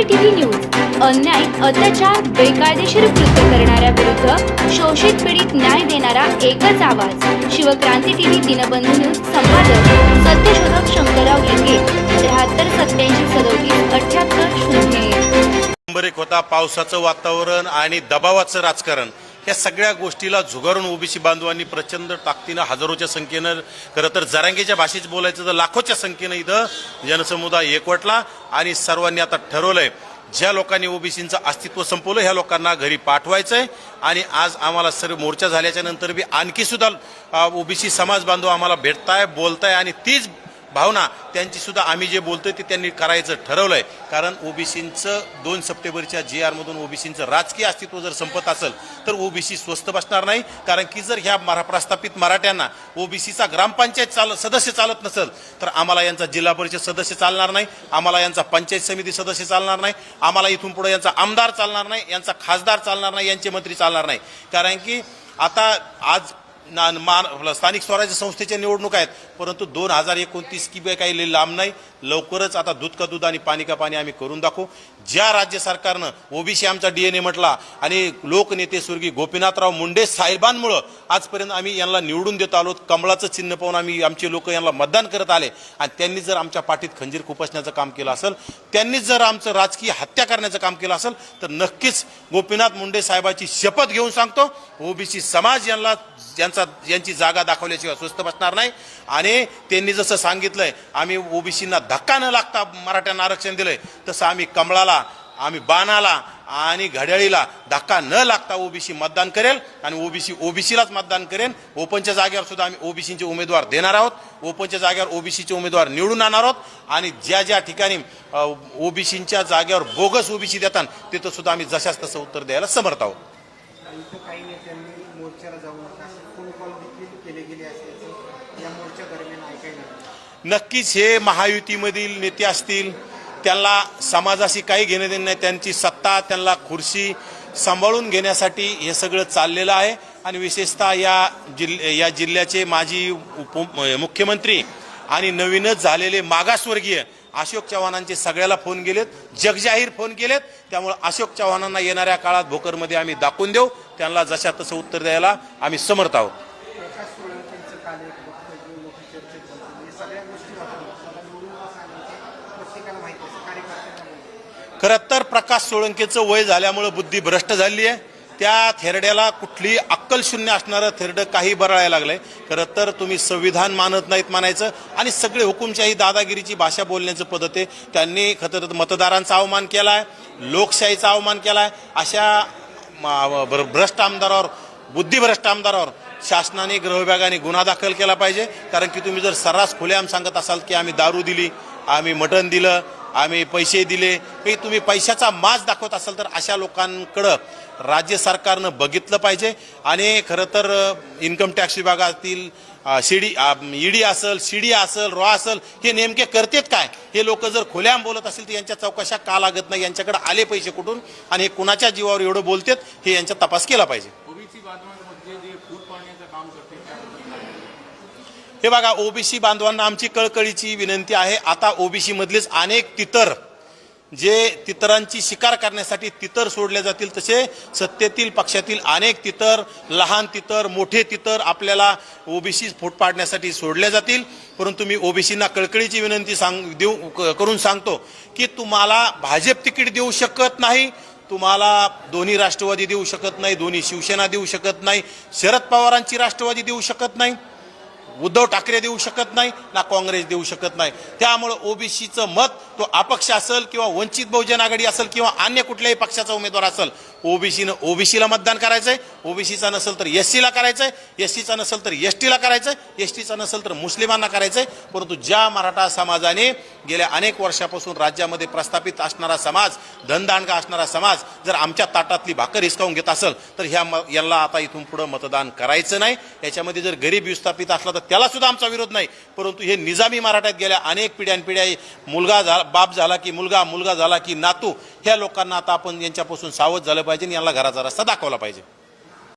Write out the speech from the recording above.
क्रांती TV news अन्याय अत्याचार बेकायदेशीर कृत्य करणाऱ्या विरुद्ध शोषित पीडित न्याय देणारा एकच आवाज. शिवक्रांती टीव्ही दिनबंधू न्यूज संपादक सत्यशोधक शंकरराव लिंगे त्र्याहत्तर सत्याऐंशी सदोतीस अठ्याहत्तर शून्य नंबर एक होता पावसाचं वातावरण आणि दबावाचं राजकारण. या सगळ्या गोष्टीला झुगारून ओबीसी बांधवांनी प्रचंड ताकदीनं हजारोच्या संख्येनं खरं तर जरांगेच्या भाषेत बोलायचं तर लाखोच्या संख्येनं इथं जनसमुदाय एकवटला आणि सर्वांनी आता ठरवलंय ज्या लोकांनी ओबीसीचं अस्तित्व संपवलं ह्या लोकांना घरी पाठवायचं आहे आणि आज आम्हाला सर्व मोर्चा झाल्याच्यानंतर बी आणखी सुद्धा ओबीसी समाज बांधव आम्हाला भेटताय बोलताय आणि तीच भावना त्यांची सुद्धा आम्ही जे बोलतोय ते त्यांनी करायचं ठरवलं आहे कारण ओबीसींचं दोन सप्टेंबरच्या जी आरमधून ओबीसींचं राजकीय अस्तित्व जर संपत असेल तर ओबीसी स्वस्त बसणार नाही. कारण की जर ह्या मरा प्रस्थापित मराठ्यांना ओबीसीचा ग्रामपंचायत चाल सदस्य चालत नसेल तर आम्हाला यांचा जिल्हा परिषद सदस्य चालणार नाही. आम्हाला यांचा पंचायत समिती सदस्य चालणार नाही. आम्हाला इथून पुढे यांचा आमदार चालणार नाही. यांचा खासदार चालणार नाही. यांचे मंत्री चालणार नाही. कारण की आता आज ना मान स्थानिक स्वराज्य संस्थेच्या निवडणूक आहेत परंतु दोन हजार एकोणतीस की काही लई लांब नाही. लवकरच आता दूध का दूध आणि पाणी का पाणी आम्ही करून दाखवू. ज्या राज्य सरकारनं ओबीसी आमचा डी एन ए म्हटला आणि लोकनेते स्वर्गीय गोपीनाथराव मुंडे साहेबांमुळं आजपर्यंत आम्ही यांना निवडून देत आलो कमळाचं चिन्ह पाहून आम्ही आमचे लोक यांना मतदान करत आले. आणि त्यांनी जर आमच्या पाठीत खंजीर खुपसण्याचं काम केलं असेल त्यांनीच जर आमचं राजकीय हत्या करण्याचं काम केलं असेल तर नक्कीच गोपीनाथ मुंडे साहेबाची शपथ घेऊन सांगतो. ओबीसी समाज यांना यांचा यांची जागा दाखवल्याशिवाय स्वस्त बसणार नाही. आणि त्यांनी जसं सांगितलंय आम्ही ओबीसींना धक्का न लागता मराठ्यांना आरक्षण दिलंय तसं आम्ही कमळाला आम्ही बाणाला आणि घड्याळीला धक्का न लागता ओबीसी मतदान करेल आणि ओबीसी ओबीसीलाच मतदान करेल ओपनच्या जागेवर सुद्धा आम्ही ओबीसीचे उमेदवार देणार आहोत. ओपनच्या जागेवर ओबीसीचे उमेदवार निवडून आणणार आहोत. आणि ज्या ज्या ठिकाणी ओबीसींच्या जागेवर बोगस ओबीसी देतात तिथं सुद्धा आम्ही जशाच तसं उत्तर द्यायला समर्थ आहोत. साठी मोर्चाला जाऊ नका. असे फोन कॉल देखील केले गेले असल्याचं या मोर्चा दरम्यान ऐकायला नक्कीच हे महायुतीमधील नेते असतील त्यांना समाजाशी काही घेणं देणं नाही त्यांची सत्ता त्यांना खुर्शी सांभाळून घेण्यासाठी हे सगळं चाललेलं आहे. आणि विशेषतः या जिल् या जिल्ह्याचे माजी उप मुख्यमंत्री आणि नवीनच झालेले मागासवर्गीय अशोक चव्हाणांचे सगळ्याला फोन गेलेत जगजाहीर फोन केलेत. त्यामुळे अशोक चव्हाणांना येणाऱ्या काळात भोकरमध्ये आम्ही दाखवून देऊ. त्यांना जशा तसं उत्तर द्यायला आम्ही समर्थ आहोत. खरं तर प्रकाश सोळंकेचं वय झाल्यामुळं बुद्धी भ्रष्ट झाली आहे त्या थेरड्याला कुठली अक्कल शून्य असणारं थेरडं काही बरळायला लागलंय. खरं तर तुम्ही संविधान मानत नाहीत मानायचं आणि सगळे हुकुमशाही दादागिरीची भाषा बोलण्याचं पद्धत आहे. त्यांनी खतर मतदारांचा अवमान केला आहे लोकशाहीचा अवमान केला आहे अशा भ्रष्ट आमदारावर बुद्धिभ्रष्ट आमदारावर शासनाने गृहविभागाने गुन्हा दाखल केला पाहिजे. कारण की तुम्ही जर सर्रास खुलेआम सांगत असाल की आम्ही दारू दिली आम्ही मटण दिलं आम्ही पैसे दिले. हे तुम्ही पैशाचा माज दाखवत असाल तर अशा लोकांकडं राज्य सरकारनं बघितलं पाहिजे. आणि खरं तर इन्कम टॅक्स विभागातील शिडी ईडी असेल शिडी असेल रॉ असेल हे नेमके करतेत काय? हे लोक जर खुल्याम बोलत असतील तर यांच्या चौकशा का लागत नाही? यांच्याकडे आले पैसे कुठून? आणि हे कुणाच्या जीवावर एवढं बोलतेत? हे यांचा तपास केला पाहिजे. हे बघा ओबीसी बांधवांना आमची कळकळीची विनंती आहे. आता ओबीसीमधलेच अनेक तितर जे तितरांची शिकार करण्यासाठी तितर सोडले जातील तसे सत्तेतील पक्षातील अनेक तितर लहान तितर मोठे तितर आपल्याला ओबीसी फूट पाडण्यासाठी सोडले जातील. परंतु मी ओबीसींना कळकळीची विनंती सांग देऊ क- करून सांगतो की तुम्हाला भाजप तिकीट देऊ शकत नाही तुम्हाला दोन्ही राष्ट्रवादी देऊ शकत नाही दोन्ही शिवसेना देऊ शकत नाही शरद पवारांची राष्ट्रवादी देऊ शकत नाही. उद्धव ठाकरे देऊ शकत नाही ना काँग्रेस देऊ शकत नाही. त्यामुळं ओबीसीचं मत तो अपक्ष असेल किंवा वंचित बहुजन आघाडी असेल किंवा अन्य कुठल्याही पक्षाचा उमेदवार असेल ओबीसीनं ओबीसीला मतदान करायचंय ओबीसीचा नसेल तर एस सीला करायचंय एस सीचा नसेल तर एस टीला करायचंय एस टीचा नसेल तर मुस्लिमांना करायचंय. परंतु ज्या मराठा समाजाने गेल्या अनेक वर्षापासून राज्यामध्ये प्रस्थापित असणारा समाज धनदांडगा असणारा समाज जर आमच्या ताटातली भाकर हिसकावून घेत असेल तर ह्या म- यांना आता इथून पुढं मतदान करायचं नाही. याच्यामध्ये जर गरीब विस्थापित असला तर त्याला सुद्धा आमचा विरोध नाही. परंतु हे निजामी मराठ्यात गेल्या अनेक पिढ्यानपिढ्या मुलगा झाला बाप झाला की मुलगा मुलगा झाला की नातू ह्या लोकांना आता आपण यांच्यापासून सावध झालं पाहिजे आणि यांना घराचा रस्ता दाखवला पाहिजे.